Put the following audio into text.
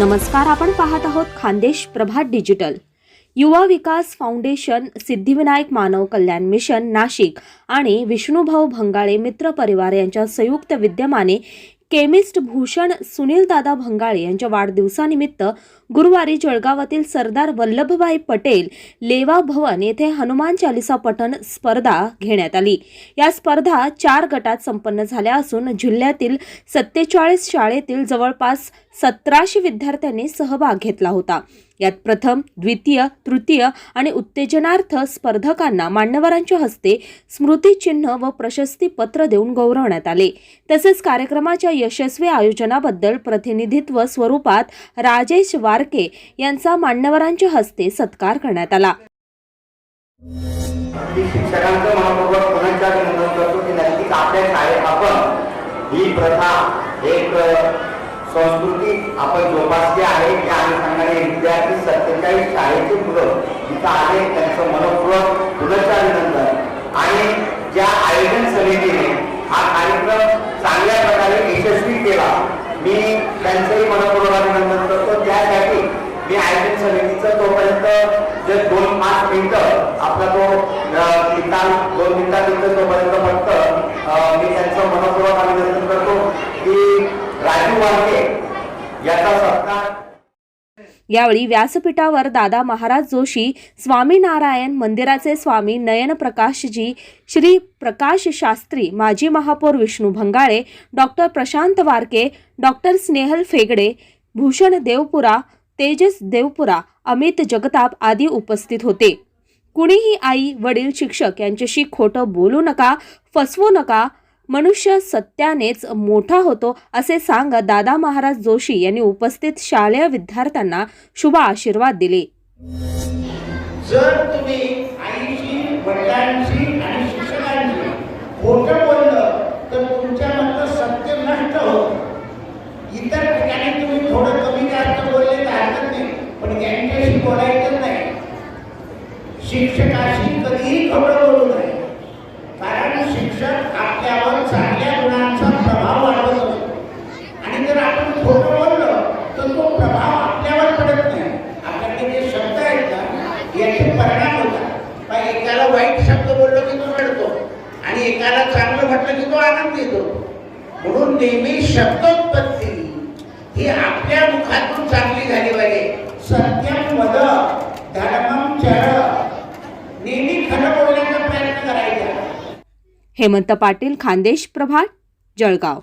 नमस्कार आपण पाहत आहोत Khandesh Prabhat digital. Yuva Vikas foundation Siddhivinayak Manav Kalyan mission Nashik आणि विष्णुभाऊ भंगाळे मित्र परिवार यांच्या संयुक्त विद्यमाने केमिस्ट भूषण सुनीलदादा भंगाळे यांच्या वाढदिवसानिमित्त गुरुवारी जळगावातील सरदार वल्लभभाई पटेल लेवा भवन येथे हनुमान चालिसा पठण स्पर्धा घेण्यात आली. या स्पर्धा चार गटात संपन्न झाल्या असून जिल्ह्यातील सत्तेचाळीस शाळेतील जवळपास सतराशे विद्यार्थ्यांनी सहभाग घेतला होता. यात प्रथम द्वितीय तृतीय आणि उत्तेजनार्थ स्पर्धकांना मान्यवरांच्या हस्ते स्मृतिचिन्ह व प्रशस्तीपत्र देऊन गौरवण्यात आले. तसेच कार्यक्रमाच्या यशस्वी आयोजनाबद्दल प्रतिनिधित्व स्वरूपात राजेश फारके यांचा मान्यवरांच्या हस्ते सत्कार करण्यात आला. शिक्षकांचं मनपूर्वक पुनश्च करतो की नक्कीच आपल्या शाळेत आपण ही प्रथा एक संस्कृती आपण जोपासली आहे. त्या अनुषंगाने विद्यार्थी सत्तेचाळीस शाळेची मुलं तिथं आले. त्यांचं मनपूर्वक पुनश्च अभिनंदन आणि ज्या आयोजन समितीने हा कार्यक्रम चांगल्या प्रकारे यशस्वी केला मी त्यांचंही मनपूर्वक अभिनंदन करतो त्यासाठी मी आयोजन समितीचं तोपर्यंत जे दोन पाच मिनिटं आपला तो निकाल दोन मिनिटानंतर तोपर्यंत फक्त मी त्यांचं मनपूर्वक अभिनंदन करतो की राजू वारके याचा सत्कार यावेळी व्यासपीठावर दादा महाराज जोशी स्वामीनारायण मंदिराचे स्वामी नयन प्रकाशजी श्री प्रकाश शास्त्री माजी महापौर विष्णू भंगाळे डॉक्टर प्रशांत वारके डॉक्टर स्नेहल फेगडे भूषण देवपुरा तेजस देवपुरा अमित जगताप आदी उपस्थित होते. कुणीही आई वडील शिक्षक यांच्याशी खोटं बोलू नका फसवू नका. मनुष्य सत्यानेच मोठा होतो असे सांगत दादा महाराज जोशी यांनी उपस्थित शालेय विद्यार्थ्यांना शुभ आशीर्वाद दिले. जर तुम्ही आईशी वडिलांशी आणि शिक्षकांशी खोटं बोललं तर तुमच्यामधलं सत्य नष्ट होतं. इतर ठिकाणी तुम्ही थोडं कमी जास्त बोलले तर हरकत नाही पण यांच्याशी बोलायचं शिक्षकाशी कधीही खबर बोलू नये. कारण शिक्षक आपल्यावर चांगल्या गुणांचा प्रभाव वाढवत. असतो आणि जर आपण खोटं बोललं तर तो प्रभाव आपल्यावर पडत नाही. आपल्याकडे जे शब्द आहेत ना याचे परिणाम होतात. पण एकाला वाईट शब्द बोललो की तो रडतो आणि एकाला चांगलं म्हटलं की तो आनंद येतो म्हणून नेहमी शब्दोत्पत्ती ही आपल्या मुखातून चांगली झाली पाहिजे. सत्य हेमंत पाटील खानदेश प्रभात जळगाव.